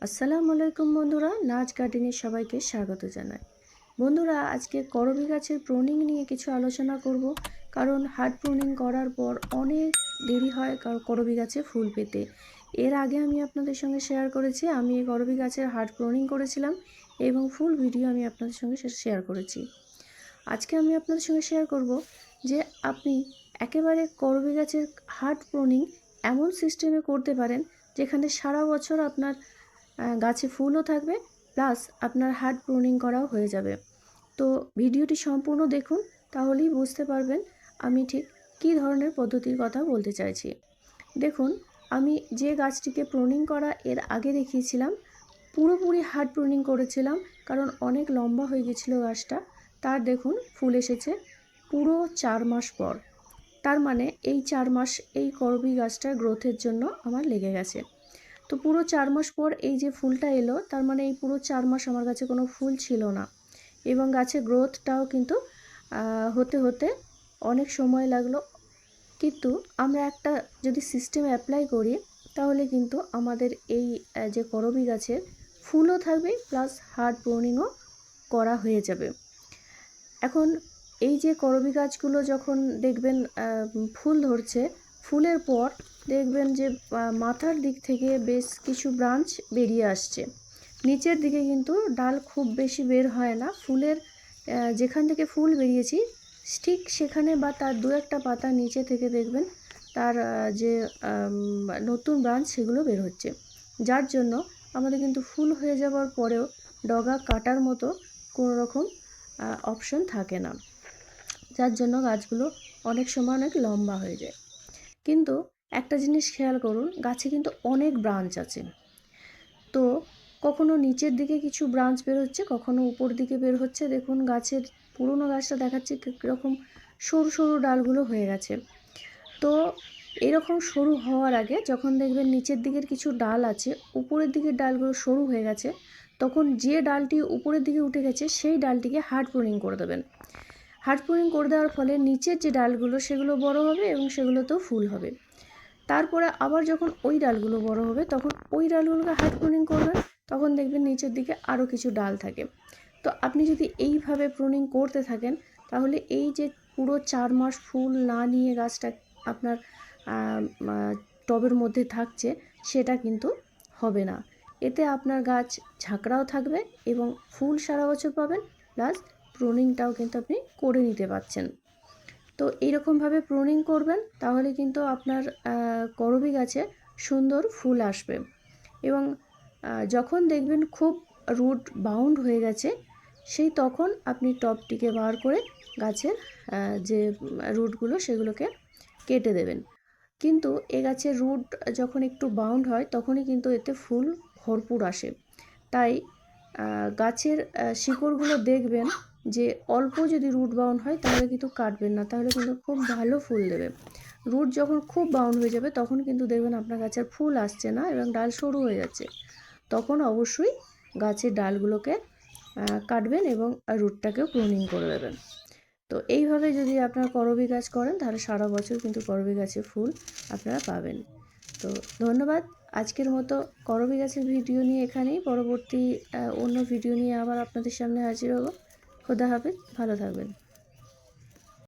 আসসালামু আলাইকুম বন্ধুরা, নাচ গার্ডেনের সবাইকে স্বাগত জানাই। বন্ধুরা, আজকে করবি গাছের প্রুনিং নিয়ে কিছু আলোচনা করব, কারণ হার্ড প্রুনিং করার পর অনেক দেরি হয় কার- করবি গাছে ফুল পেতে। এর আগে আমি আপনাদের সঙ্গে শেয়ার করেছি, আমি এই করবি গাছের হার্ড প্রুনিং করেছিলাম এবং ফুল ভিডিও আমি আপনাদের সঙ্গে শেয়ার করেছি। আজকে আমি আপনাদের সঙ্গে শেয়ার করব যে আপনি একেবারে করবি গাছের হার্ড প্রুনিং এমন সিস্টেমে করতে পারেন, যেখানে সারা বছর আপনার গাছে ফুলও থাকবে প্লাস আপনার হার্ড প্রুনিং করাও হয়ে যাবে। তো ভিডিওটি সম্পূর্ণ দেখুন, তাহলেই বুঝতে পারবেন আমি ঠিক কী ধরনের পদ্ধতির কথা বলতে চাইছি। দেখুন, আমি যে গাছটিকে প্রুনিং করা এর আগে দেখিয়েছিলাম, পুরোপুরি হার্ড প্রুনিং করেছিলাম, কারণ অনেক লম্বা হয়ে গেছিল গাছটা। তার দেখুন, ফুল এসেছে পুরো চার মাস পর। তার মানে এই চার মাস এই করবি গাছটার গ্রোথের জন্য আমার লেগে গেছে। তো পুরো চার মাস পর এই যে ফুলটা এলো, তার মানে এই পুরো চার মাস আমার কাছে কোনো ফুল ছিল না। এবং গাছের গ্রোথটাও কিন্তু হতে হতে অনেক সময় লাগল। কিন্তু আমরা একটা যদি সিস্টেম অ্যাপ্লাই করি, তাহলে কিন্তু আমাদের এই যে করবি গাছের ফুলও থাকবে প্লাস হার্ড প্রুনিংও করা হয়ে যাবে। এখন এই যে করবি গাছগুলো যখন দেখবেন ফুল ধরছে ফুলের পর দেখবেন যে মাথার দিক থেকে বেশ কিছু ব্রাঞ্চ বেরিয়ে আসছে। নিচের দিকে কিন্তু ডাল খুব বেশি বের হয় না। ফুলের যেখান থেকে ফুল বেরিয়েছি, ঠিক সেখানে বা তার দু একটা পাতা নিচে থেকে দেখবেন তার যে নতুন ব্রাঞ্চ সেগুলো বের হচ্ছে। যার জন্য আমাদের কিন্তু ফুল হয়ে যাওয়ার পরেও ডগা কাটার মতো কোনো রকম অপশন থাকে না। যার জন্য গাছগুলো অনেক সময় অনেক লম্বা হয়ে যায়। কিন্তু একটা জিনিস খেয়াল করুন, গাছে কিন্তু অনেক ব্রাঞ্চ আছে। তো কখনো নিচের দিকে কিছু ব্রাঞ্চ বের হচ্ছে, কখনো উপর দিকে বের হচ্ছে। দেখুন গাছের পুরনো গাছটা দেখাচ্ছে কীরকম সরু সরু ডালগুলো হয়ে গেছে। তো এরকম সরু হওয়ার আগে যখন দেখবেন নিচের দিকের কিছু ডাল আছে, উপরের দিকের ডালগুলো সরু হয়ে গেছে, তখন যে ডালটি উপরের দিকে উঠে গেছে, সেই ডালটিকে হার্ড প্রুনিং করে দেবেন। হার্ড প্রুনিং করে দেওয়ার ফলে নিচের যে ডালগুলো, সেগুলো বড় হবে এবং সেগুলোতেও ফুল হবে। তারপরে আবার যখন ওই ডালগুলো বড় হবে, তখন ওই ডালগুলোকে হার্ড প্রুনিং করবেন, তখন দেখবেন নিচের দিকে আরও কিছু ডাল থাকে। তো আপনি যদি এইভাবে প্রুনিং করতে থাকেন, তাহলে এই যে পুরো চার মাস ফুল না নিয়ে গাছটা আপনার টবের মধ্যে থাকছে, সেটা কিন্তু হবে না। এতে আপনার গাছ ঝাঁকড়াও থাকবে এবং ফুল সারা বছর পাবেন, প্লাস প্রুনিংটাও কিন্তু আপনি করে নিতে পারছেন। তো এইরকমভাবে প্রুনিং করবেন, তাহলে কিন্তু আপনার করবি গাছে সুন্দর ফুল আসবে। এবং যখন দেখবেন খুব রুট বাউন্ড হয়ে গেছে, সেই তখন আপনি টপটিকে বার করে গাছের যে রুটগুলো সেগুলোকে কেটে দেবেন। কিন্তু এ গাছের রুট যখন একটু বাউন্ড হয়, তখনই কিন্তু এতে ফুল ভরপুর আসে। তাই গাছের শিকড়গুলো দেখবেন যে অল্প যদি রুট বাউন্ড হয়, তাহলে কিন্তু কাটবেন না। তাহলে কিন্তু খুব ভালো ফুল দেবে। রুট যখন খুব বাউন্ড হয়ে যাবে, তখন কিন্তু দেখবেন আপনার গাছের ফুল আসছে না এবং ডাল সরু হয়ে যাচ্ছে। তখন অবশ্যই গাছের ডালগুলোকে কাটবেন এবং রুটটাকেও প্রুনিং করে দেবেন। তো এইভাবে যদি আপনারা করবি গাছ করেন, তাহলে সারা বছর কিন্তু করবি গাছে ফুল আপনারা পাবেন। তো ধন্যবাদ। আজকের মতো করবি গাছের ভিডিও নিয়ে এখানেই। পরবর্তী অন্য ভিডিও নিয়ে আবার আপনাদের সামনে হাজির হব। খোদা হাফেজ ভালো থাকবেন।